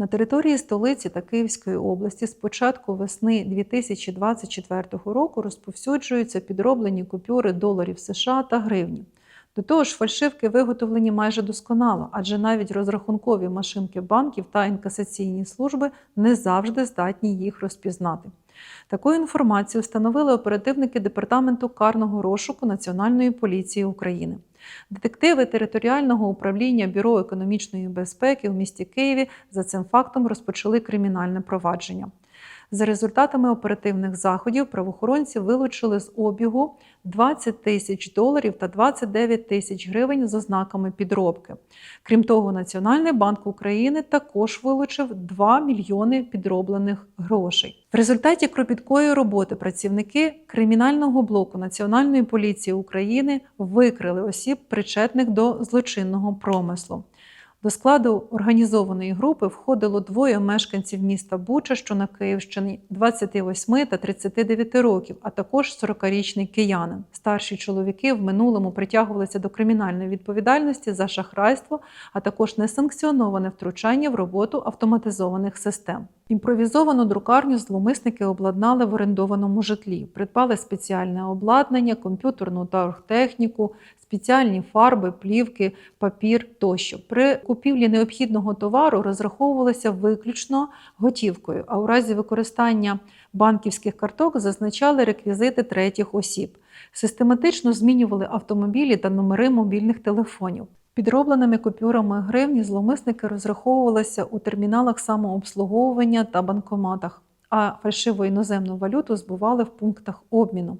На території столиці та Київської області з початку весни 2024 року розповсюджуються підроблені купюри доларів США та гривні. До того ж, фальшивки виготовлені майже досконало, адже навіть розрахункові машинки банків та інкасаційні служби не завжди здатні їх розпізнати. Таку інформацію встановили оперативники Департаменту карного розшуку Національної поліції України. Детективи територіального управління Бюро економічної безпеки в місті Києві за цим фактом розпочали кримінальне провадження. За результатами оперативних заходів правоохоронці вилучили з обігу 20 тисяч доларів та 29 тисяч гривень з ознаками підробки. Крім того, Національний банк України також вилучив 2 мільйони підроблених грошей. В результаті кропіткої роботи працівники кримінального блоку Національної поліції України викрили осіб, причетних до злочинного промислу. До складу організованої групи входило двоє мешканців міста Буча, що на Київщині 28 та 39 років, а також 40-річний киянин. Старші чоловіки в минулому притягувалися до кримінальної відповідальності за шахрайство, а також несанкціоноване втручання в роботу автоматизованих систем. Імпровізовану друкарню зловмисники обладнали в орендованому житлі, придбали спеціальне обладнання, комп'ютерну та оргтехніку, спеціальні фарби, плівки, папір тощо. При купівлі необхідного товару розраховувалися виключно готівкою, а у разі використання банківських карток зазначали реквізити третіх осіб. Систематично змінювали автомобілі та номери мобільних телефонів. Підробленими купюрами гривні зловмисники розраховувалися у терміналах самообслуговування та банкоматах, а фальшиву іноземну валюту збували в пунктах обміну.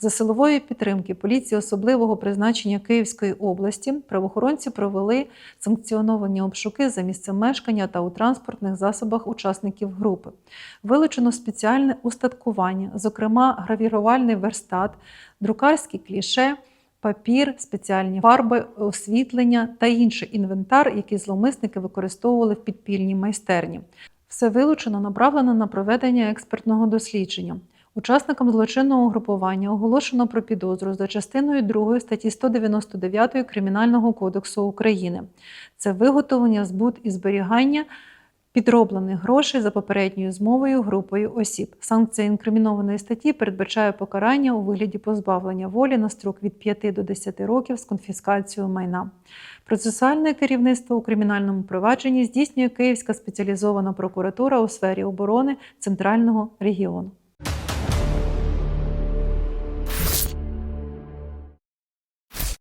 За силової підтримки поліції особливого призначення Київської області правоохоронці провели санкціоновані обшуки за місцем мешкання та у транспортних засобах учасників групи. Вилучено спеціальне устаткування, зокрема гравірувальний верстат, друкарські кліше, папір, спеціальні фарби, освітлення та інший інвентар, який зловмисники використовували в підпільній майстерні. Все вилучено направлено на проведення експертного дослідження. Учасникам злочинного угрупування оголошено про підозру за частиною 2 статті 199 Кримінального кодексу України. Це виготовлення, збут і зберігання підроблених грошей за попередньою змовою групою осіб. Санкція інкримінованої статті передбачає покарання у вигляді позбавлення волі на строк від 5 до 10 років з конфіскацією майна. Процесуальне керівництво у кримінальному провадженні здійснює Київська спеціалізована прокуратура у сфері оборони Центрального регіону.